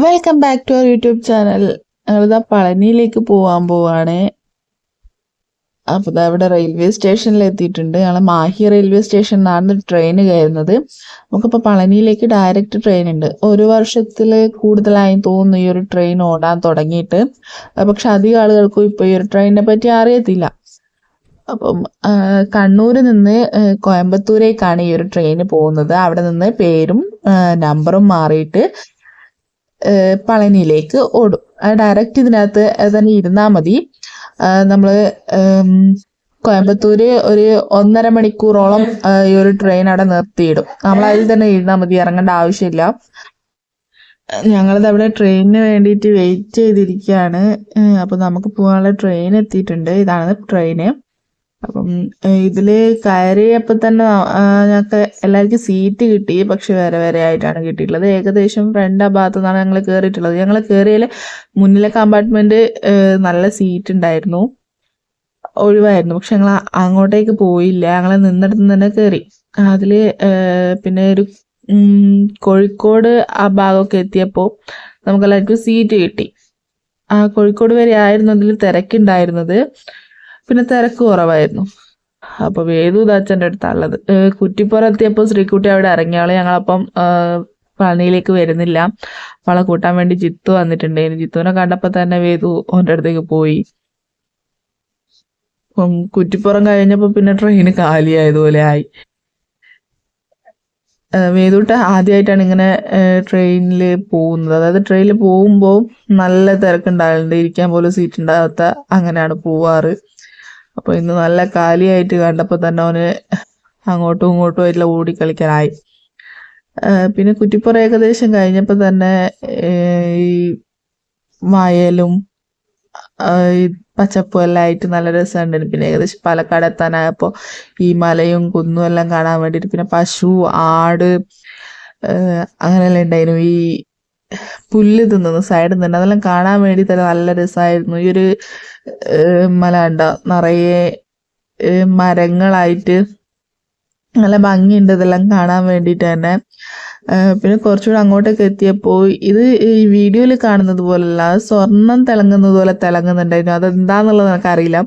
Welcome back to our YouTube channel ഞങ്ങളിതാ പളനിയിലേക്ക് പോവാൻ പോവാണ്. അപ്പോൾ ഇവിടെ റെയിൽവേ സ്റ്റേഷനിൽ എത്തിയിട്ടുണ്ട്. ഞങ്ങൾ മാഹി റെയിൽവേ സ്റ്റേഷനിലാണ് ട്രെയിൻ കയറുന്നത്. നമുക്കിപ്പോൾ പളനിയിലേക്ക് ഡയറക്റ്റ് ട്രെയിൻ ഉണ്ട്. ഒരു വർഷത്തിൽ കൂടുതലായി തോന്നുന്നു ഈ ഒരു ട്രെയിൻ ഓടാൻ തുടങ്ങിയിട്ട്. പക്ഷെ അധികം ആളുകൾക്കും ഇപ്പോൾ ഈ ഒരു ട്രെയിനിനെ പറ്റി അറിയത്തില്ല. അപ്പം കണ്ണൂരിൽ നിന്ന് കോയമ്പത്തൂരേക്കാണ് ഈ ഒരു ട്രെയിൻ പോകുന്നത്. അവിടെ നിന്ന് പേരും നമ്പറും മാറിയിട്ട് പളനിയിലേക്ക് ഓടും. ഡയറക്റ്റ് ഇതിനകത്ത് തന്നെ ഇരുന്നാൽ മതി. നമ്മൾ കോയമ്പത്തൂര് ഒരു ഒന്നര മണിക്കൂറോളം ഈ ഒരു ട്രെയിൻ അവിടെ നിർത്തിയിടും. നമ്മൾ അതിൽ തന്നെ ഇരുന്നാൽ മതി ഇറങ്ങേണ്ട ആവശ്യമില്ല. ഞങ്ങളത് അവിടെ ട്രെയിനിന് വേണ്ടിയിട്ട് വെയിറ്റ് ചെയ്തിരിക്കുകയാണ്. അപ്പോൾ നമുക്ക് പോകാനുള്ള ട്രെയിൻ എത്തിയിട്ടുണ്ട്. ഇതാണ് ട്രെയിന് അപ്പം ഇതിൽ കയറിയപ്പോൾ തന്നെ ഞങ്ങൾക്ക് എല്ലാവർക്കും സീറ്റ് കിട്ടി. പക്ഷെ വേറെ വേറെ ആയിട്ടാണ് കിട്ടിയിട്ടുള്ളത്. ഏകദേശം ഫ്രണ്ട് ആ ഭാഗത്തു നിന്നാണ് ഞങ്ങൾ കയറിയിട്ടുള്ളത് ഞങ്ങൾ കയറിയതിൽ മുന്നിലെ കമ്പാർട്ട്മെന്റ് നല്ല സീറ്റ് ഉണ്ടായിരുന്നു. ഒഴിവായിരുന്നു. പക്ഷെ ഞങ്ങൾ അങ്ങോട്ടേക്ക് പോയില്ല. ഞങ്ങൾ നിന്നിടത്ത് തന്നെ കയറി അതിൽ പിന്നെ ഒരു കോഴിക്കോട് ആ ഭാഗമൊക്കെ എത്തിയപ്പോൾ നമുക്ക് എല്ലാവർക്കും സീറ്റ് കിട്ടി. ആ കോഴിക്കോട് വരെ ആയിരുന്നു അതിൽ തിരക്കുണ്ടായിരുന്നത്. പിന്നെ തിരക്ക് കുറവായിരുന്നു. അപ്പൊ വേദു ദാച്ചന്റെ അടുത്താണുള്ളത് ഏഹ് കുറ്റിപ്പുറം എത്തിയപ്പോൾ ശ്രീകുട്ടി അവിടെ ഇറങ്ങിയാൾ ഞങ്ങളപ്പം പണിയിലേക്ക് വരുന്നില്ല. അവളെ കൂട്ടാൻ വേണ്ടി ജിത്തു വന്നിട്ടുണ്ടായിരുന്നു. ജിത്തുവിനെ കണ്ടപ്പോ തന്നെ വേദു ഓന്റെ അടുത്തേക്ക് പോയി. അപ്പം കുറ്റിപ്പുറം കഴിഞ്ഞപ്പോ പിന്നെ ട്രെയിൻ കാലിയായതുപോലെ ആയി. വേദൂട്ട് ആദ്യമായിട്ടാണ് ഇങ്ങനെ ട്രെയിനിൽ പോകുന്നത്. അതായത് ട്രെയിനിൽ പോകുമ്പോൾ നല്ല തിരക്കുണ്ടാകലുണ്ട്. ഇരിക്കാൻ പോലും സീറ്റ് ഉണ്ടാകാത്ത അങ്ങനെയാണ് പോവാറ്. അപ്പൊ ഇന്ന് നല്ല കാലിയായിട്ട് കണ്ടപ്പോൾ തന്നെ അവന് അങ്ങോട്ടും ഇങ്ങോട്ടും ആയിട്ടുള്ള ഓടിക്കളിക്കാനായി പിന്നെ കുറ്റിപ്പുറ ഏകദേശം കഴിഞ്ഞപ്പോൾ തന്നെ ഈ വയലും പച്ചപ്പും എല്ലാം ആയിട്ട് നല്ല രസമുണ്ടായിരുന്നു പിന്നെ ഏകദേശം പാലക്കാട് എത്താനായപ്പോ ഈ മലയും കുന്നും എല്ലാം കാണാൻ വേണ്ടിയിട്ട് പിന്നെ പശു ആട് അങ്ങനെ അങ്ങനെയെല്ലാം ഉണ്ടായിരുന്നു. ഈ പുല്ല് തിന്നുന്നു സൈഡിൽ നിന്ന് അതെല്ലാം കാണാൻ വേണ്ടി തന്നെ നല്ല രസമായിരുന്നു. ഈ ഒരു ഏഹ് മല കണ്ട നിറയെ മരങ്ങളായിട്ട് നല്ല ഭംഗിയുണ്ട്. ഇതെല്ലാം കാണാൻ വേണ്ടിയിട്ട് തന്നെ. പിന്നെ കുറച്ചുകൂടെ അങ്ങോട്ടേക്ക് എത്തിയപ്പോൾ ഇത് ഈ വീഡിയോയിൽ കാണുന്നത് പോലല്ല സ്വർണം തിളങ്ങുന്നത് പോലെ തിളങ്ങുന്നുണ്ടായിരുന്നു. അതെന്താന്നുള്ളത് എനിക്കറിയില്ല.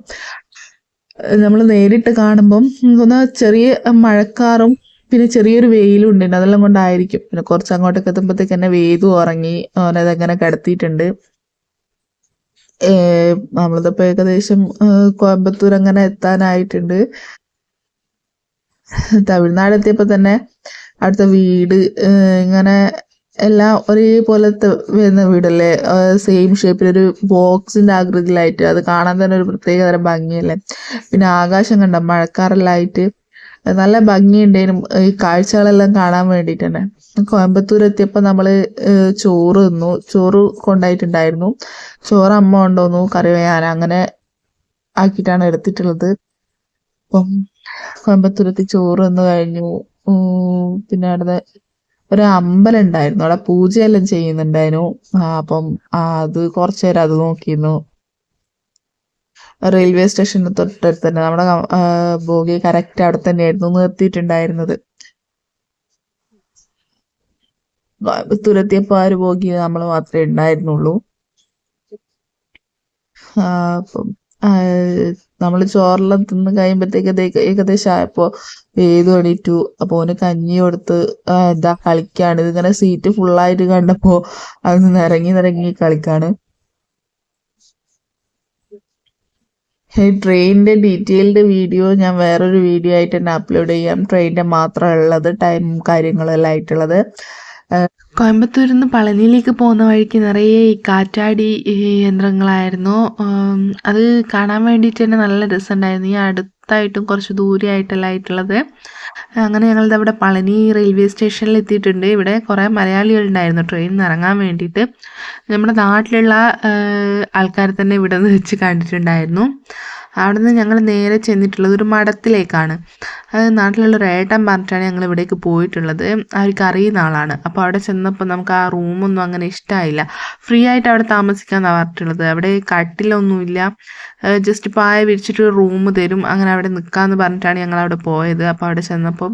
നമ്മൾ നേരിട്ട് കാണുമ്പം ഒന്ന് ചെറിയ മഴക്കാറും പിന്നെ ചെറിയൊരു വെയിലും ഉണ്ടായിരുന്നു അതെല്ലാം കൊണ്ടായിരിക്കും. പിന്നെ കുറച്ച് അങ്ങോട്ടേക്ക് എത്തുമ്പോഴത്തേക്ക് തന്നെ വെയ്തു ഉറങ്ങി അവനതങ്ങനെ കിടത്തിയിട്ടുണ്ട്. നമ്മളിതിപ്പോ ഏകദേശം കോയമ്പത്തൂർ അങ്ങനെ എത്താനായിട്ടുണ്ട്. തമിഴ്നാട് എത്തിയപ്പോ തന്നെ അടുത്ത വീട് ഇങ്ങനെ എല്ലാം ഒരേപോലത്തെ വരുന്ന വീടല്ലേ? സെയിം ഷേപ്പിലൊരു ബോക്സിന്റെ ആകൃതിയിലായിട്ട്. അത് കാണാൻ തന്നെ ഒരു പ്രത്യേകതരം ഭംഗിയല്ലേ? പിന്നെ ആകാശം കണ്ട? മഴക്കാറെല്ലാം ആയിട്ട്. നല്ല ഭംഗിയുണ്ടായിരുന്നു. ഈ കാഴ്ചകളെല്ലാം കാണാൻ വേണ്ടിയിട്ട് തന്നെ കോയമ്പത്തൂർ എത്തിയപ്പോൾ നമ്മൾ ചോറ് തിന്നു. ചോറ് കൊണ്ടായിട്ടുണ്ടായിരുന്നു. ചോറ് അമ്മ കൊണ്ടുവന്നു കറി അങ്ങനെ ആക്കിയിട്ടാണ് എടുത്തിട്ടുള്ളത്. അപ്പം കോയമ്പത്തൂരത്ത് ചോറ് തിന്നു കഴിഞ്ഞു. പിന്നെ അവിടെ ഒരു അമ്പലം ഉണ്ടായിരുന്നു. അവിടെ പൂജയെല്ലാം ചെയ്യുന്നുണ്ടായിരുന്നു. അപ്പം അത് കുറച്ചു നേരം അത് നോക്കിയിരുന്നു. റെയിൽവേ സ്റ്റേഷന് തൊട്ടടുത്ത് തന്നെ. നമ്മുടെ ബോഗി കറക്റ്റ് അവിടെ തന്നെയായിരുന്നു നിർത്തിയിട്ടുണ്ടായിരുന്നത്. തുരത്തിയപ്പോ ആ ഒരു ബോഗി നമ്മൾ മാത്രമേ ഉണ്ടായിരുന്നുള്ളൂ. അപ്പം നമ്മൾ ചോറെല്ലാം തിന്ന് കഴിയുമ്പോഴത്തേക്ക് ഏകദേശം ആയപ്പോ വേദു എണീറ്റു. അപ്പൊ ഓന് കഞ്ഞി കൊടുത്ത് എന്താ കളിക്കാണ്. ഇതിങ്ങനെ സീറ്റ് ഫുള്ളായിട്ട് കണ്ടപ്പോ അത് നിറങ്ങി നിറങ്ങി കളിക്കാണ്. ഈ ട്രെയിനിന്റെ ഡീറ്റെയിൽഡ് വീഡിയോ ഞാൻ വേറൊരു വീഡിയോ ആയിട്ട് തന്നെ അപ്ലോഡ് ചെയ്യാം. ട്രെയിനിന്റെ മാത്രമുള്ളത് ടൈം കാര്യങ്ങളെല്ലാം ആയിട്ടുള്ളത്. കോയമ്പത്തൂരിൽ നിന്ന് പളനിയിലേക്ക് പോകുന്ന വഴിക്ക് നിറയെ ഈ കാറ്റാടി യന്ത്രങ്ങളായിരുന്നു. അത് കാണാൻ വേണ്ടിയിട്ട് തന്നെ നല്ല രസമുണ്ടായിരുന്നു. ഈ അടുത്തായിട്ടും കുറച്ച് ദൂരെയായിട്ടല്ല ആയിട്ടുള്ളത്. അങ്ങനെ ഞങ്ങളിത് അവിടെ പളനി റെയിൽവേ സ്റ്റേഷനിൽ എത്തിയിട്ടുണ്ട്. ഇവിടെ കുറേ മലയാളികൾ ഉണ്ടായിരുന്നു ട്രെയിനിൽ ഇറങ്ങാൻ വേണ്ടിയിട്ട്. നമ്മുടെ നാട്ടിലുള്ള ആൾക്കാരെ തന്നെ ഇവിടെ നിന്ന് വെച്ച് കണ്ടിട്ടുണ്ടായിരുന്നു. അവിടെ നിന്ന് ഞങ്ങൾ നേരെ ചെന്നിട്ടുള്ളത് ഒരു മഠത്തിലേക്കാണ്. അത് നാട്ടിലുള്ള ഒരു ഏട്ടൻ പറഞ്ഞിട്ടാണ് ഞങ്ങൾ ഇവിടേക്ക് പോയിട്ടുള്ളത്. അവർക്ക് അറിയുന്ന ആളാണ്. അപ്പോൾ അവിടെ ചെന്നപ്പോൾ നമുക്ക് ആ റൂമൊന്നും അങ്ങനെ ഇഷ്ടമായില്ല ഫ്രീ ആയിട്ട് അവിടെ താമസിക്കാമെന്നാണ് പറഞ്ഞിട്ടുള്ളത്. അവിടെ കട്ടിലൊന്നുമില്ല. ജസ്റ്റ് പായ വിരിച്ചിട്ട് റൂം തരും. അങ്ങനെ അവിടെ നിൽക്കാമെന്ന് പറഞ്ഞിട്ടാണ് ഞങ്ങൾ അവിടെ പോയത്. അപ്പോൾ അവിടെ ചെന്നപ്പം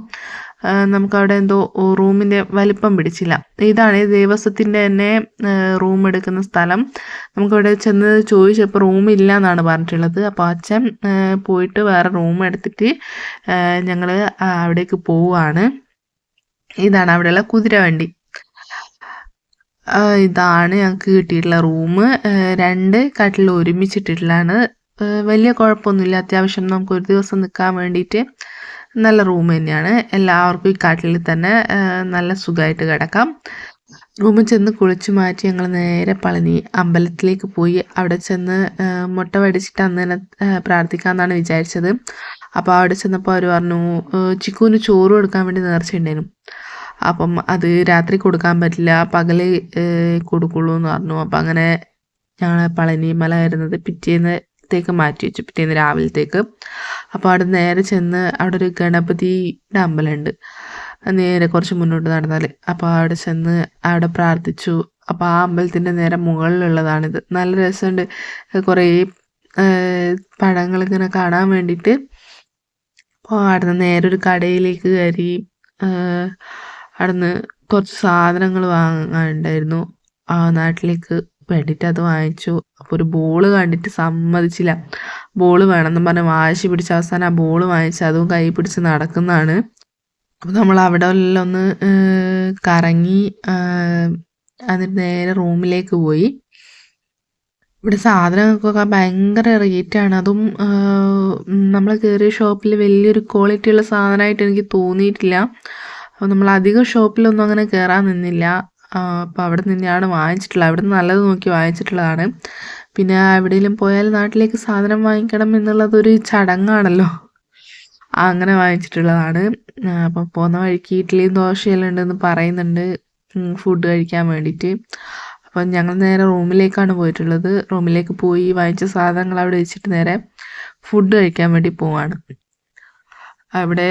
ആ, നമുക്കവിടെ എന്തോ റൂമിന്റെ വലിപ്പം പിടിച്ചില്ല. ഇതാണ് ദേവസ്വത്തിന്റെ തന്നെ റൂം എടുക്കുന്ന സ്ഥലം. നമുക്കവിടെ ചെന്ന് ചോദിച്ചപ്പോൾ റൂം ഇല്ല എന്നാണ് പറഞ്ഞിട്ടുള്ളത്. അപ്പോൾ അച്ഛൻ പോയിട്ട് വേറെ റൂം എടുത്തിട്ട് ഞങ്ങൾ അവിടേക്ക് പോവുകയാണ്. ഇതാണ് അവിടെയുള്ള കുതിരവണ്ടി ഇതാണ് ഞങ്ങൾക്ക് കിട്ടിയിട്ടുള്ള റൂം. രണ്ട് കട്ടിൽ ഒരുമിച്ചിട്ടിട്ടുള്ളതാണ്. വലിയ കുഴപ്പമൊന്നുമില്ല. അത്യാവശ്യം നമുക്ക് ഒരു ദിവസം നിൽക്കാൻ വേണ്ടിയിട്ട് നല്ല റൂം തന്നെയാണ്. എല്ലാവർക്കും ഈ കാട്ടിൽ തന്നെ നല്ല സുഖമായിട്ട് കിടക്കാം. റൂമിൽ ചെന്ന് കുളിച്ച് മാറ്റി ഞങ്ങൾ നേരെ പളനി അമ്പലത്തിലേക്ക് പോയി. അവിടെ ചെന്ന് മുട്ട വടിച്ചിട്ട് അന്ന് തന്നെ പ്രാർത്ഥിക്കാമെന്നാണ് വിചാരിച്ചത്. അപ്പോൾ അവിടെ ചെന്നപ്പോൾ അവർ പറഞ്ഞു ചിക്കുവിന് ചോറ് കൊടുക്കാൻ വേണ്ടി നേർച്ചയുണ്ടായിരുന്നു അപ്പം അത് രാത്രി കൊടുക്കാൻ പറ്റില്ല. പകൽ കൊടുക്കുള്ളൂ എന്ന് പറഞ്ഞു. അപ്പം അങ്ങനെ ഞങ്ങൾ പളനി മല വരുന്നത് പിറ്റേന്നത്തേക്ക് മാറ്റി വെച്ചു. പിറ്റേന്ന് രാവിലത്തേക്ക്. അപ്പോൾ അവിടെ നേരെ ചെന്ന് അവിടെ ഒരു ഗണപതിയുടെ അമ്പലമുണ്ട്. നേരെ കുറച്ച് മുന്നോട്ട് നടന്നാൽ അപ്പോൾ അവിടെ ചെന്ന് അവിടെ പ്രാർത്ഥിച്ചു. അപ്പോൾ ആ അമ്പലത്തിന്റെ നേരെ മുകളിലുള്ളതാണിത്. നല്ല രസമുണ്ട്. കുറേ പടങ്ങൾ പഴങ്ങളിങ്ങനെ കാണാൻ വേണ്ടിയിട്ട്. അപ്പോൾ അവിടുന്ന് നേരെ ഒരു കടയിലേക്ക് കയറി അവിടുന്ന് കുറച്ച് സാധനങ്ങൾ വാങ്ങാനുണ്ടായിരുന്നു. ആ നാട്ടിലേക്ക് വേണ്ടിയിട്ട് അത് വാങ്ങിച്ചു. അപ്പോൾ ഒരു ബോൾ കണ്ടിട്ട് സമ്മതിച്ചില്ല. ബോൾ വേണമെന്ന് പറഞ്ഞ് വാശി പിടിച്ച് അവസാനം ആ ബോൾ വാങ്ങിച്ച് അതും കൈ പിടിച്ച് നടക്കുന്നതാണ്. അപ്പോൾ നമ്മൾ അവിടെ ഒന്ന് കറങ്ങി അതിന് നേരെ റൂമിലേക്ക് പോയി. ഇവിടെ സാധനങ്ങൾക്കൊക്കെ ഭയങ്കര റേറ്റാണ് അതും നമ്മൾ കയറിയ ഷോപ്പിൽ വലിയൊരു ക്വാളിറ്റിയുള്ള സാധനമായിട്ട് എനിക്ക് തോന്നിയിട്ടില്ല. അപ്പോൾ നമ്മൾ അധികം ഷോപ്പിലൊന്നും അങ്ങനെ കയറാൻ നിന്നില്ല. അപ്പോൾ അവിടെ നിന്നാണ് വാങ്ങിച്ചിട്ടുള്ളത്. അവിടെ നിന്ന് നല്ലത് നോക്കി വാങ്ങിച്ചിട്ടുള്ളതാണ്. പിന്നെ എവിടെയെങ്കിലും പോയാൽ നാട്ടിലേക്ക് സാധനം വാങ്ങിക്കണം എന്നുള്ളതൊരു ചടങ്ങാണല്ലോ. അങ്ങനെ വാങ്ങിച്ചിട്ടുള്ളതാണ്. അപ്പം പോകുന്ന വഴിക്ക് ഇഡ്ഡലിയും ദോശയെല്ലാം ഉണ്ടെന്ന് പറയുന്നുണ്ട്. ഫുഡ് കഴിക്കാൻ വേണ്ടിയിട്ട്. അപ്പം ഞങ്ങൾ നേരെ റൂമിലേക്കാണ് പോയിട്ടുള്ളത്. റൂമിലേക്ക് പോയി വാങ്ങിച്ച സാധനങ്ങൾ അവിടെ വെച്ചിട്ട് നേരെ ഫുഡ് കഴിക്കാൻ വേണ്ടി പോവാണ്. അവിടെ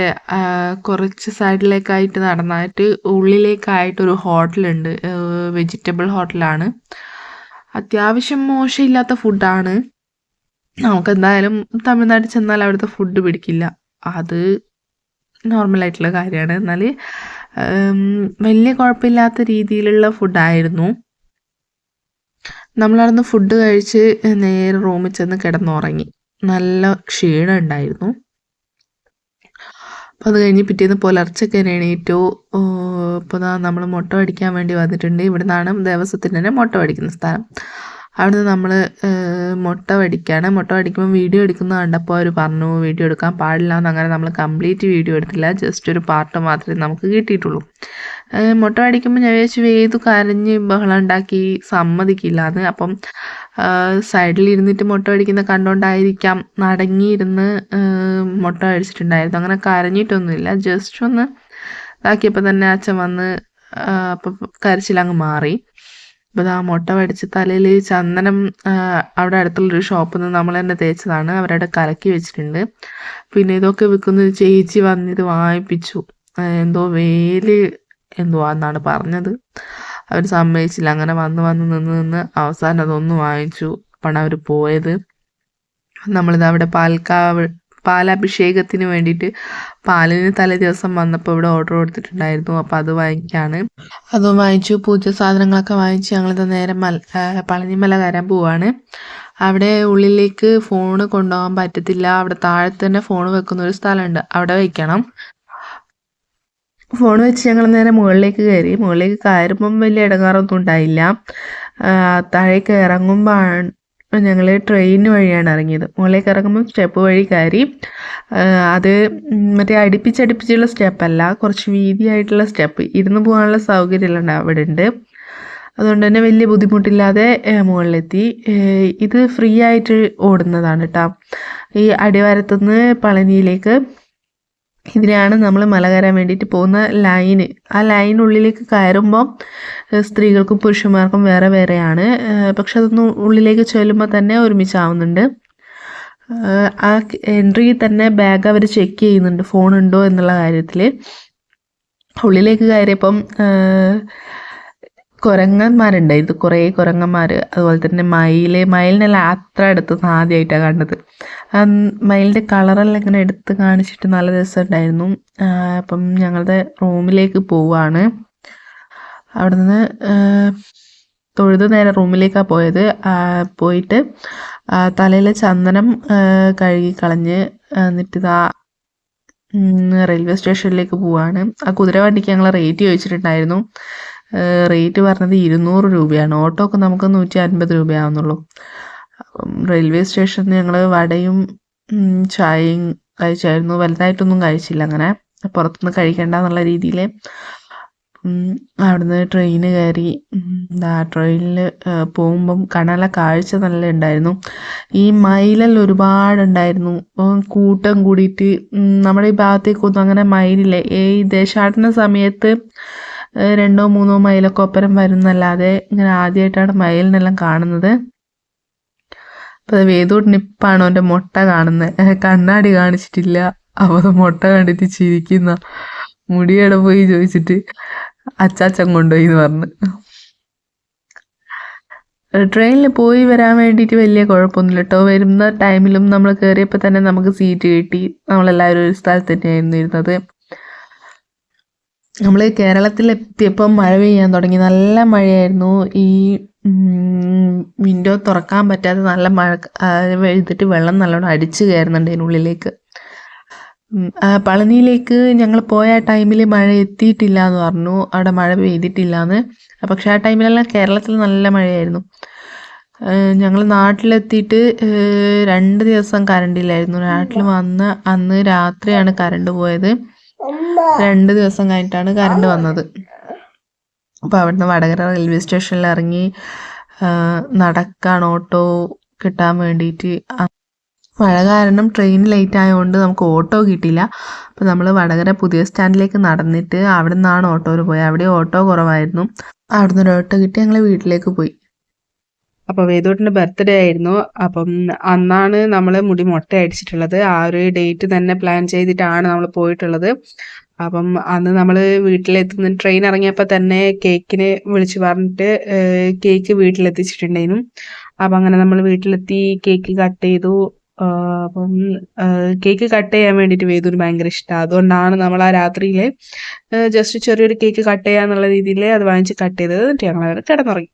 കുറച്ച് സൈഡിലേക്കായിട്ട് നടന്നായിട്ട് ഉള്ളിലേക്കായിട്ടൊരു ഹോട്ടലുണ്ട്. വെജിറ്റബിൾ ഹോട്ടലാണ്. അത്യാവശ്യം മോശമില്ലാത്ത ഫുഡാണ് നമുക്കെന്തായാലും തമിഴ്നാട്ടിൽ ചെന്നാൽ അവിടുത്തെ ഫുഡ് പിടിക്കില്ല. അത് നോർമലായിട്ടുള്ള കാര്യമാണ്. എന്നാൽ വലിയ കുഴപ്പമില്ലാത്ത രീതിയിലുള്ള ഫുഡായിരുന്നു നമ്മളവിടുന്ന് ഫുഡ് കഴിച്ച് നേരെ റൂമിൽ ചെന്ന് കിടന്നുറങ്ങി. നല്ല ക്ഷീണം ഉണ്ടായിരുന്നു അപ്പോൾ അത് കഴിഞ്ഞ് പിറ്റേന്ന് പുലർച്ചയ്ക്ക് എണീറ്റു ഇപ്പോൾ നമ്മൾ മുട്ട അടിക്കാൻ വേണ്ടി വന്നിട്ടുണ്ട്. ഇവിടെ നിന്നാണ് ദേവസ്വത്തിന്റെ തന്നെ മുട്ട അടിക്കുന്ന സ്ഥലം. അവിടുന്ന് നമ്മൾ മുട്ട വടിക്കുകയാണ് മുട്ട വടിക്കുമ്പോൾ വീഡിയോ എടുക്കുന്നത് കണ്ടപ്പോൾ അവർ പറഞ്ഞു വീഡിയോ എടുക്കാൻ പാടില്ല എന്ന് അങ്ങനെ നമ്മൾ കംപ്ലീറ്റ് വീഡിയോ എടുത്തില്ല. ജസ്റ്റ് ഒരു പാർട്ട് മാത്രമേ നമുക്ക് കിട്ടിയിട്ടുള്ളൂ. മുട്ട വടിക്കുമ്പോൾ ഞാൻ വിചാരിച്ചു വേദു കരഞ്ഞ് ബഹളം ഉണ്ടാക്കി സമ്മതിക്കില്ല എന്ന്. അപ്പം സൈഡിൽ ഇരുന്നിട്ട് മുട്ട അടിക്കുന്ന കണ്ടോണ്ടായിരിക്കാം നടങ്ങിയിരുന്ന് മുട്ട അടിച്ചിട്ടുണ്ടായിരുന്നു അങ്ങനെ കരഞ്ഞിട്ടൊന്നുമില്ല. ജസ്റ്റ് ഒന്ന് ഇതാക്കിയപ്പോൾ തന്നെ അച്ഛൻ വന്ന് അപ്പം കരച്ചിലങ്ങ് മാറി. അപ്പോൾ ആ മുട്ട വടിച്ച് തലയിൽ ചന്ദനം അവിടെ അടുത്തുള്ളൊരു ഷോപ്പിൽ നിന്ന് നമ്മൾ തന്നെ തേച്ചതാണ്. അവരവിടെ കലക്കി വെച്ചിട്ടുണ്ട്. പിന്നെ ഇതൊക്കെ വിൽക്കുന്ന ചേച്ചി വന്ന് ഇത് വാങ്ങിപ്പിച്ചു എന്തോ വേൽ എന്തോ എന്നാണ് പറഞ്ഞത്. അവർ സമ്മതിച്ചില്ല. അങ്ങനെ വന്ന് വന്ന് നിന്ന് നിന്ന് അവസാനം അതൊന്നും വാങ്ങിച്ചു. അപ്പോഴാണ് അവർ പോയത്. നമ്മളിത് അവിടെ പാൽക്കാവ് പാലഭിഷേകത്തിന് വേണ്ടിയിട്ട് പാലിന് തലേ ദിവസം വന്നപ്പോൾ ഇവിടെ ഓർഡർ കൊടുത്തിട്ടുണ്ടായിരുന്നു. അപ്പോൾ അത് വാങ്ങിക്കാണ്. അതും വാങ്ങിച്ചു. പൂജ സാധനങ്ങളൊക്കെ വാങ്ങിച്ച് ഞങ്ങളിത് നേരെ മല പളനിമല കയറാൻ പോവാണ്. അവിടെ ഉള്ളിലേക്ക് ഫോണ് കൊണ്ടുപോകാൻ പറ്റത്തില്ല. അവിടെ താഴെ തന്നെ ഫോൺ വെക്കുന്ന ഒരു സ്ഥലമുണ്ട്. അവിടെ വെക്കണം. ഫോൺ വെച്ച് ഞങ്ങൾ നേരെ മുകളിലേക്ക് കയറി. മുകളിലേക്ക് കയറുമ്പം വലിയ ഇടങ്ങാറൊന്നും ഉണ്ടായില്ല. താഴേക്ക് ഇറങ്ങുമ്പോഴാണ് ഞങ്ങൾ ട്രെയിൻ വഴിയാണ് ഇറങ്ങിയത്. മുകളിലേക്ക് ഇറങ്ങുമ്പോൾ സ്റ്റെപ്പ് വഴി കയറി. അത് മറ്റേ അടുപ്പിച്ചടുപ്പിച്ചുള്ള സ്റ്റെപ്പല്ല കുറച്ച് വീതിയായിട്ടുള്ള സ്റ്റെപ്പ് ഇരുന്ന് പോകാനുള്ള സൗകര്യമെല്ലാം അവിടെ ഉണ്ട് അതുകൊണ്ട് തന്നെ വലിയ ബുദ്ധിമുട്ടില്ലാതെ മുകളിലെത്തി. ഇത് ഫ്രീ ആയിട്ട് ഓടുന്നതാണ് കേട്ടോ ഈ അടിവാരത്തുനിന്ന് പളനിയിലേക്ക് ഇതിനാണ് നമ്മൾ മല കയറാൻ വേണ്ടിയിട്ട് പോകുന്ന ലൈന്. ആ ലൈനുള്ളിലേക്ക് കയറുമ്പം സ്ത്രീകൾക്കും പുരുഷന്മാർക്കും വേറെ വേറെയാണ്. പക്ഷെ അതൊന്ന് ഉള്ളിലേക്ക് ചെല്ലുമ്പോൾ തന്നെ ഒരുമിച്ചാവുന്നുണ്ട്. ആ എൻട്രി തന്നെ ബാഗ് അവർ ചെക്ക് ചെയ്യുന്നുണ്ട് ഫോൺ ഉണ്ടോ എന്നുള്ള കാര്യത്തിൽ ഉള്ളിലേക്ക് കയറിയപ്പം കുരങ്ങന്മാരുണ്ടായിരുന്നു. കുറേ കുരങ്ങന്മാർ അതുപോലെ തന്നെ മയിൽ മയിലിനെല്ലാം അത്ര അടുത്ത് ആദ്യമായിട്ടാണ് കണ്ടത്. ആ മയിലിന്റെ കളറെല്ലാം ഇങ്ങനെ എടുത്ത് കാണിച്ചിട്ട് നല്ല രസമുണ്ടായിരുന്നു. അപ്പം ഞങ്ങളുടെ റൂമിലേക്ക് പോവാണ്. അവിടെ നിന്ന് തൊഴുത് നേരെ റൂമിലേക്കാണ് പോയത്. പോയിട്ട് തലയിൽ ചന്ദനം കഴുകി കളഞ്ഞ് എന്നിട്ട് ഇതാ റെയിൽവേ സ്റ്റേഷനിലേക്ക് പോവാണ്. ആ കുതിരവണ്ടിക്ക് ഞങ്ങൾ റേറ്റ് ചോദിച്ചിട്ടുണ്ടായിരുന്നു. റേറ്റ് പറഞ്ഞത് ഇരുന്നൂറ് രൂപയാണ്. ഓട്ടോ ഒക്കെ നമുക്ക് നൂറ്റി അൻപത് രൂപയാവുന്നുള്ളൂ. അപ്പം റെയിൽവേ സ്റ്റേഷനിൽ ഞങ്ങൾ വടയും ചായയും കഴിച്ചായിരുന്നു. വലുതായിട്ടൊന്നും കഴിച്ചില്ല അങ്ങനെ. പുറത്തുനിന്ന് കഴിക്കേണ്ട എന്നുള്ള രീതിയിൽ അവിടുന്ന് ട്രെയിന് കയറി എന്താ ട്രെയിനിൽ പോകുമ്പം കാണാനുള്ള കാഴ്ച നല്ല ഉണ്ടായിരുന്നു. ഈ മയിലെല്ലാം ഒരുപാടുണ്ടായിരുന്നു. കൂട്ടം കൂടിയിട്ട് നമ്മുടെ ഈ ഭാഗത്തേക്കൊന്നും അങ്ങനെ മയിലില്ല. ഈ ദേശാടന സമയത്ത് രണ്ടോ മൂന്നോ മയിലൊക്കെ ഒപ്പരം വരുന്നല്ലാതെ ഇങ്ങനെ ആദ്യമായിട്ടാണ് മയിലിനെല്ലാം കാണുന്നത്. അപ്പോൾ വേദൂട്ടിന് ഇപ്പാണ് അവന്റെ മുട്ട കാണുന്നത് കണ്ണാടി കാണിച്ചിട്ടില്ല. അവത് മുട്ട കണ്ടിട്ട് ചിരിക്കുന്ന. മുടിയുടെ പോയി ചോദിച്ചിട്ട് അച്ചാച്ചൻ കൊണ്ടുപോയി എന്ന് പറഞ്ഞു ട്രെയിനിൽ പോയി വരാൻ വേണ്ടിയിട്ട് വലിയ കുഴപ്പമൊന്നുമില്ല കേട്ടോ വരുന്ന ടൈമിലും നമ്മൾ കയറിയപ്പോൾ തന്നെ നമുക്ക് സീറ്റ് കിട്ടി. നമ്മളെല്ലാവരും ഒരു സ്ഥലത്ത് തന്നെയായിരുന്നു ഇരുന്നത്. നമ്മൾ കേരളത്തിൽ എത്തിയപ്പം മഴ പെയ്യാൻ തുടങ്ങി. നല്ല മഴയായിരുന്നു. ഈ വിൻഡോ തുറക്കാൻ പറ്റാതെ നല്ല മഴ എഴുതിട്ട് വെള്ളം നല്ലോണം അടിച്ചു കയറുന്നുണ്ട് അതിനുള്ളിലേക്ക് പളനിയിലേക്ക് ഞങ്ങൾ പോയ ടൈമിൽ മഴ എത്തിയിട്ടില്ല എന്ന് പറഞ്ഞു. അവിടെ മഴ പെയ്തിട്ടില്ല എന്ന് പക്ഷേ ആ ടൈമിലെല്ലാം കേരളത്തിൽ നല്ല മഴയായിരുന്നു. ഞങ്ങൾ നാട്ടിലെത്തിയിട്ട് രണ്ട് ദിവസം കറണ്ടില്ലായിരുന്നു. നാട്ടിൽ വന്ന് അന്ന് രാത്രിയാണ് കറണ്ട് പോയത്. രണ്ട് ദിവസം കഴിഞ്ഞിട്ടാണ് കറണ്ട് വന്നത്. അപ്പോൾ അവിടുന്ന് വടകര റെയിൽവേ സ്റ്റേഷനിൽ ഇറങ്ങി നടക്കാൻ ഓട്ടോ കിട്ടാൻ വേണ്ടിയിട്ട് മഴ കാരണം ട്രെയിൻ ലേറ്റ് ആയതുകൊണ്ട് നമുക്ക് ഓട്ടോ കിട്ടിയില്ല. അപ്പോൾ നമ്മൾ വടകര പുതിയ സ്റ്റാൻഡിലേക്ക് നടന്നിട്ട് അവിടെ നിന്നാണ് ഓട്ടോയിൽ പോയത് അവിടെ ഓട്ടോ കുറവായിരുന്നു. അവിടുന്ന് ഒരു ഓട്ടോ കിട്ടി ഞങ്ങൾ വീട്ടിലേക്ക് പോയി. അപ്പോൾ വേദോട്ടിന്റെ ബർത്ത്ഡേ ആയിരുന്നു. അപ്പം അന്നാണ് നമ്മൾ മുടി മുട്ട അടിച്ചിട്ടുള്ളത്. ആ ഒരു ഡേറ്റ് തന്നെ പ്ലാൻ ചെയ്തിട്ടാണ് നമ്മൾ പോയിട്ടുള്ളത്. അപ്പം അന്ന് നമ്മൾ വീട്ടിലെത്തുന്ന ട്രെയിൻ ഇറങ്ങിയപ്പോൾ തന്നെ കേക്കിന് വിളിച്ചു പറഞ്ഞിട്ട് കേക്ക് വീട്ടിലെത്തിച്ചിട്ടുണ്ടായിരുന്നു. അപ്പം അങ്ങനെ നമ്മൾ വീട്ടിലെത്തി കേക്ക് കട്ട് ചെയ്തു. അപ്പം കേക്ക് കട്ട് ചെയ്യാൻ വേണ്ടിയിട്ട് വേദൂന് ഭയങ്കര ഇഷ്ടമാണ് അതുകൊണ്ടാണ് നമ്മൾ ആ രാത്രിയിൽ ജസ്റ്റ് ചെറിയൊരു കേക്ക് കട്ട് ചെയ്യാന്നുള്ള രീതിയിൽ അത് വാങ്ങിച്ച് കട്ട് ചെയ്തത്. എന്നിട്ട് ഞങ്ങൾ കിടന്നുറങ്ങി.